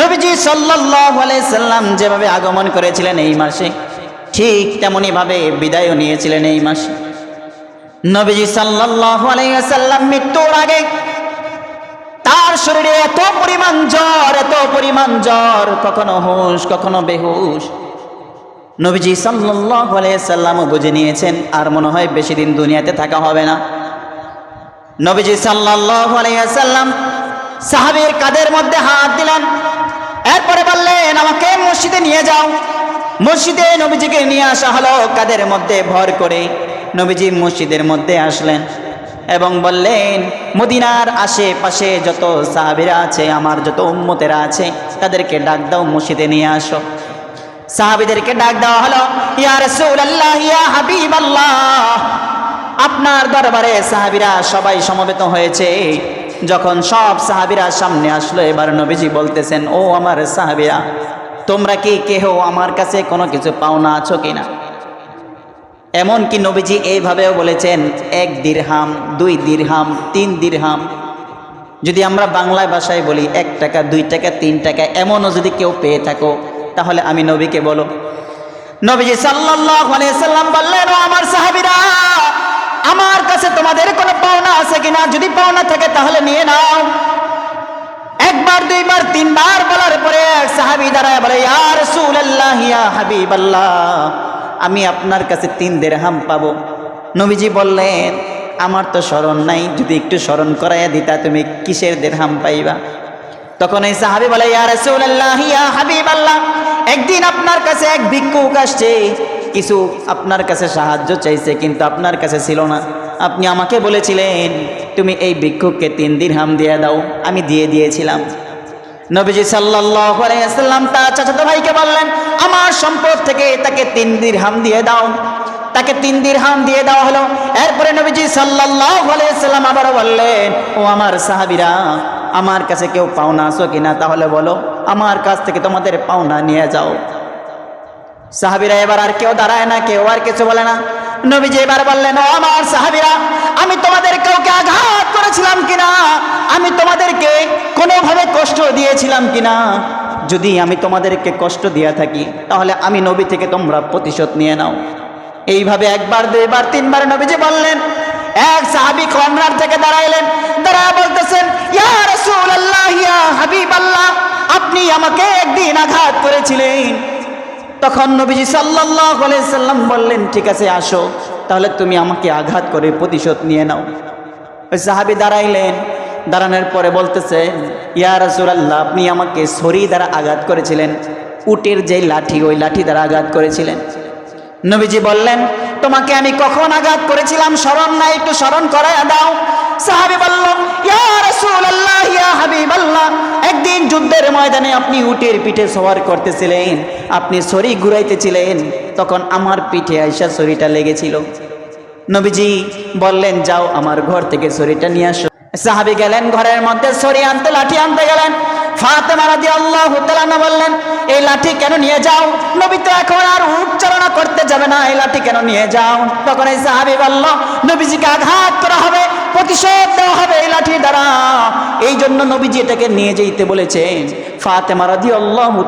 নবীজি সাল্লাল্লাহু আলাইহি সাল্লাম যেভাবে আগমন করেছিলেন এই মাসে, ঠিক তেমনি ভাবে বিদায়ও নিয়েছিলেন এই মাসে। নবীজি সাল্লাল্লাহু আলাইহি সাল্লাম মৃত্যুর আগে তার শরীরে এত পরিমাণ জ্বর, এত পরিমাণ জ্বর, কখনো হুঁশ, কখনো বেহুশ। নবীজি সাল্লাল্লাহু আলাইহি সাল্লামও বুঝে নিয়েছেন, আর মনে হয় বেশি দিন দুনিয়াতে থাকা হবে না। নবীজি সাল্লাল্লাহু আলাইহি সাল্লাম সাহাবীর কাদের মধ্যে হাত দিলেন এরপরে বললেন, আমাকে মসজিদে নিয়ে যাও। মসজিদে নবীজিকে নিয়ে আসা হলো কাদের মধ্যে? ভর করে নবীজি মসজিদের মধ্যে আসলেন এবং বললেন, মদিনার আশেপাশে যত সাহাবীরা আছে, আমার যত উম্মতেরা আছে, তাদেরকে ডাক দাও, মসজিদে নিয়ে আসো। সাহাবীদেরকে ডাক দেওয়া হলো, ইয়া রাসূলুল্লাহ, ইয়া হাবিবাল্লাহ, আপনার দরবারে সাহাবীরা সবাই সমবেত হয়েছে। যখন সব সাহাবীরা সামনে আসলো, এবার নবীজি বলতেছেন, ও আমার সাহাবীরা, তোমরা কি কেহ আমার কাছে কোনো কিছু পাওনা আছো কি কিনা? এমনকি নবীজি এইভাবেও বলেছেন, এক দিরহাম, দুই দিরহাম, তিন দিরহাম। যদি আমরা বাংলায় ভাষায় বলি, এক টাকা, দুই টাকা, তিন টাকা, এমনও যদি কেউ পেয়ে থাকো, তাহলে আমি নবীকে বলো। নবীজি আলাইহি সাল্লাম বললেন আমার সাহাবীরা আমার কাছে তোমাদের কোনো পাওনা আছে কিনা? যদি পাওনা থাকে তাহলে নিয়ে নাও। একবার, দুইবার, তিনবার বলার পরে সাহাবী দাঁড়ায় বলে, ইয়া রাসূলুল্লাহ, ইয়া হাবিবাল্লাহ, আমি আপনার কাছে তিন দেরহাম পাবো। নবীজি বললেন, আমার তো স্মরণ নাই, যদি একটু স্মরণ করাইয়া দিতা, তুমি কিসের দেরহাম পাইবা? তখন এই সাহাবি বলে, ইয়া রাসূলুল্লাহ, ইয়া হাবিবাল্লাহ, একদিন আপনার কাছে এক ভিক্ষুক আসছে কিছু আপনার কাছে সাহায্য চাইছে, কিন্তু আপনার কাছে ছিল না। আপনি আমাকে বলেছিলেন, তুমি এই ভিক্ষুককে তিন দিন হাম দিয়ে দাও, আমি দিয়ে দিয়েছিলাম। নবীজি সাল্লাম তার চাচাতো ভাইকে বললেন, আমার সম্পদ থেকে তাকে তিন দিন হাম দিয়ে দাও। তাকে তিন দিরহাম দিয়ে দেওয়া হলো। এরপরে নবীজি সাল্লাল্লাহু আলাইহি সাল্লাম আবারও বললেন, ও আমার সাহাবীরা, আমার কাছে কেউ পাওনা আসো কিনা? তাহলে বলো, আমার কাছ থেকে তোমাদের পাওনা নিয়ে যাও। সাহাবীরা এবার আর কেউ দাঁড়ায় না, কেউ আর কিছু বলে না। নবীজি এবার বললেন আমার সাহাবিরা, আমি তোমাদের কাউকে আঘাত করেছিলাম কিনা? আমি তোমাদেরকে কোনোভাবে কষ্ট দিয়েছিলাম কিনা? যদি আমি তোমাদেরকে কষ্ট দিয়ে থাকি, তাহলে আমি নবী থেকে তোমরা প্রতিশোধ নিয়ে নাও। এইভাবে একবার, দুইবার, তিনবার নবীজি বললেন। এক সাহাবী কর্নার থেকে দাঁড়াইলেন দাঁড়া বলতেছেন, ইয়া রাসূলুল্লাহ, ইয়া হাবিবাল্লাহ, আপনি আমাকে একদিন আঘাত করেছিলেন। তখন নবীজি আলাইহি সাল্লাম বললেন, ঠিক আছে, আসো। তাহলে তুমি আমাকে আঘাত করে প্রতিশোধ নিয়ে নাও। ওই সাহাবী দাঁড়াইলেন। দাঁড়ানোর পরে বলতেছে, ইয়া রাসূলুল্লাহ, আপনি আমাকে ছড়ি দ্বারা আঘাত করেছিলেন। উটের যে লাঠি, ওই লাঠি দ্বারা আঘাত করেছিলেন। নবীজি বললেন, তোমাকে আমি কখন আঘাত করেছিলাম? স্মরণ নাই, একটু স্মরণ করাইয়া দাও। সাহাবী বলল একদিন যুদ্ধের ময়দানে আপনি উটের পিঠে সওয়ার করতেছিলেন, আপনি ছড়ি ঘুরাইতেছিলেন, তখন আমার পিঠে আইসা ছড়িটা লেগেছিল। নবীজি বললেন, যাও আমার ঘর থেকে ছড়িটা নিয়ে আসো। সাহাবি গেলেন, ঘরের মধ্যে ছড়ি আনতে, লাঠি আনতে গেলেন। ফাতেমা রাদিয়াল্লাহু তাআলা বললেন, এই লাঠি কেন নিয়ে যাও? নবী তো এখন আর উট করতে যাবে না, এই লাঠি কেন নিয়ে যাও? তখন এই সাহাবি বলল, নবীজিকে আঘাত করা হবে প্রতিশোধ দেওয়া হবে এই লাঠি দ্বারা। এই জন্য নবীজি এটাকে নিয়ে যেতে বলেছেন। ফাতেমা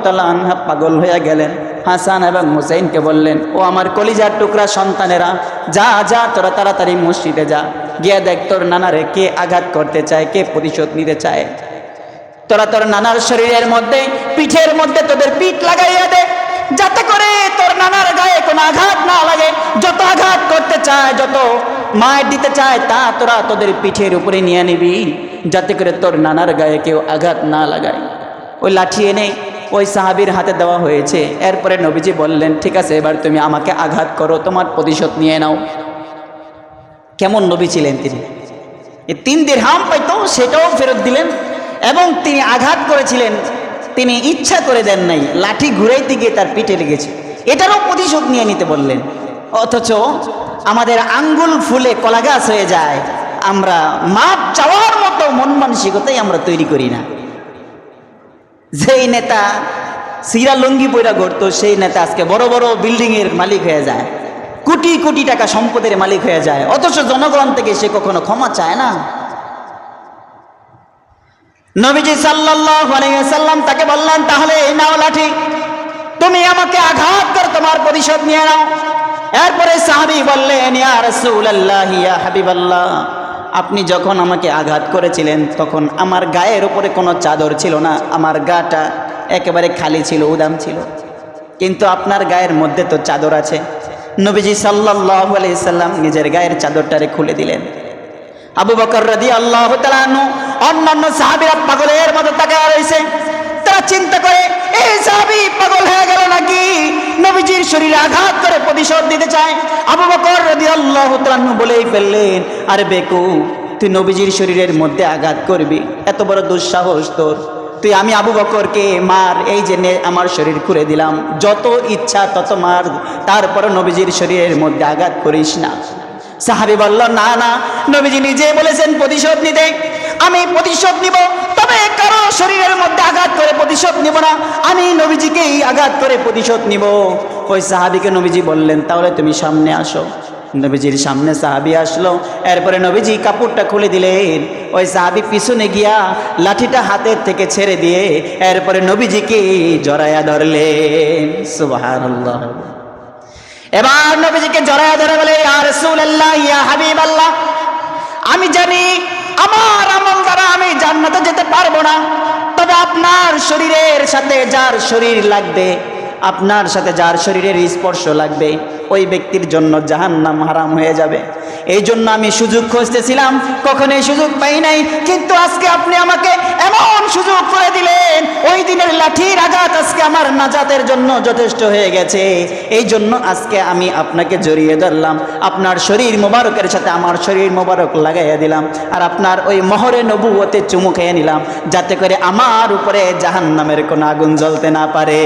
তাআলা আনহা পাগল হয়ে গেলেন। হাসান এবং হুসাইনকে বললেন, ও আমার কলিজার টুকরা সন্তানেরা, যা যা, তোরা তাড়াতাড়ি মসজিদে যা। গিয়ে দেখ তোর নানারে কে আঘাত করতে চায়, কে প্রতিশোধ নিতে চায়। তোরা তোর নানার শরীরের মধ্যে, পিঠের মধ্যে তোদের পিঠ লাগাইয়া দে। যাতে করে তোর নানার গায়ে কোনো আঘাত না লাগে। যত আঘাত করতে চায়, যত মায়ের দিতে চায়, তা তোরা তোদের পিঠের উপরে নিয়ে নিবি, যাতে করে তোর নানার গায়ে কেউ আঘাত না লাগায়। ওই লাঠি এনে ওই সাহাবির হাতে দেওয়া হয়েছে। এরপরে নবীজি বললেন, ঠিক আছে, এবার তুমি আমাকে আঘাত করো, তোমার প্রতিশোধ নিয়ে নাও। কেমন নবী ছিলেন তিনি? তিন দিন হাম পাইতো, সেটাও ফেরত দিলেন এবং তিনি আঘাত করেছিলেন। তিনি ইচ্ছা করে দেন নাই, লাঠি ঘুরাইতে গিয়ে তার পিঠে লেগেছে। এটারও প্রতিশোধ নিয়ে নিতে বললেন। অথচ আমাদের আঙ্গুল ফুলে কলা গাছ হয়ে যায়। আমরা মাপ চাওয়ার মতো মন মানসিকতাই আমরা তৈরি করি না। যেই নেতা সিরা লুঙ্গি পইরা করতো সেই নেতা আজকে বড় বড় বিল্ডিং এর মালিক হয়ে যায়। কোটি কোটি টাকা সম্পদের মালিক হয়ে যায়। অথচ জনগণ থেকে সে কখনো ক্ষমা চায় না। নবীজি সাল্লাম তাকে বললেন, তাহলে এই নাও লাঠি। তুমি আমাকে আঘাত কর তোমার প্রতিশোধ নিয়ে নাও। এরপরে সাহাবী বললেন আপনি যখন আমাকে আঘাত করেছিলেন, তখন আমার গায়ের উপরে কোনো চাদর ছিল না, আমার গাটা একেবারে খালি ছিল, উদাম ছিল। কিন্তু আপনার গায়ের মধ্যে তো চাদর আছে। নবীজি সাল্লাল্লাহু আলাইহি সাল্লাম নিজের গায়ের চাদরটারে খুলে দিলেন। আবু বকর রাদি আল্লাহ অন্যান্য সাহাবিরা পাগলের মতো তাকায় রয়েছে। তারা চিন্তা করে, এই সাহাবি পাগল নবীজির শরীরে আঘাত করে প্রতিশোধ দিতে চায়। আবু বকর রাদি আল্লাহ বলেই ফেললেন, আরে বেকু, তুই নবীজির শরীরের মধ্যে আঘাত করবি। এত বড় দুঃসাহস তোর। তুই আমি আবু বকরকে মার, এই যে আমার শরীর খুলে দিলাম। যত ইচ্ছা তত মার তারপরে নবীজির শরীরের মধ্যে আঘাত করিস না। সাহাবি বলল, না না, নবীজি নিজে বলেছেন প্রতিশোধ নিতে। আমি প্রতিশোধ নিব, তবে কারও শরীরের মধ্যে আঘাত করে প্রতিশোধ নিব না। আমি নবীজিকেই আঘাত করে প্রতিশোধ নিব। ওই সাহাবিকে নবীজি বললেন, তাহলে তুমি সামনে আসো। নবীজির সামনে সাহাবি আসলো। এরপরে নবীজি কাপড়টা খুলে দিলেন। ওই সাহাবি পিছনে গিয়া লাঠিটা হাতের থেকে ছেড়ে দিয়ে এরপরে নবীজিকে জড়ায়া ধরলেন। সুবহানাল্লাহ। এবার নবীজিকে জড়ায় ধরে বলে, ইয়া রাসূলুল্লাহ, ইয়া হাবিবাল্লাহ, আমি জানি আমার আমল দ্বারা আমি জান্নাতে যেতে পারব না। তবে আপনার শরীরের সাথে যার শরীর লাগবে আপনার সাথে যার শরীরের স্পর্শ লাগবে ওই ব্যক্তির জন্য জাহান্নাম হারাম হয়ে যাবে। এই জন্য আমি সুযোগ খুঁজতেছিলাম, কখন এই সুযোগ পাই নাই, কিন্তু আজকে আপনি আমাকে এমন সুযোগ করে দিলেন, ওই দিনের লাঠির আঘাত আজকে আমার নাজাতের জন্য যথেষ্ট হয়ে গেছে। এই জন্য আজকে আমি আপনাকে জড়িয়ে ধরলাম, আপনার শরীর মোবারকের সাথে আমার শরীর মোবারক লাগাইয়া দিলাম, আর আপনার ওই মহরে নবুয়তে চুমু খেয়ে নিলাম, যাতে করে আমার উপরে জাহান্নামের কোনো আগুন জ্বলতে না পারে।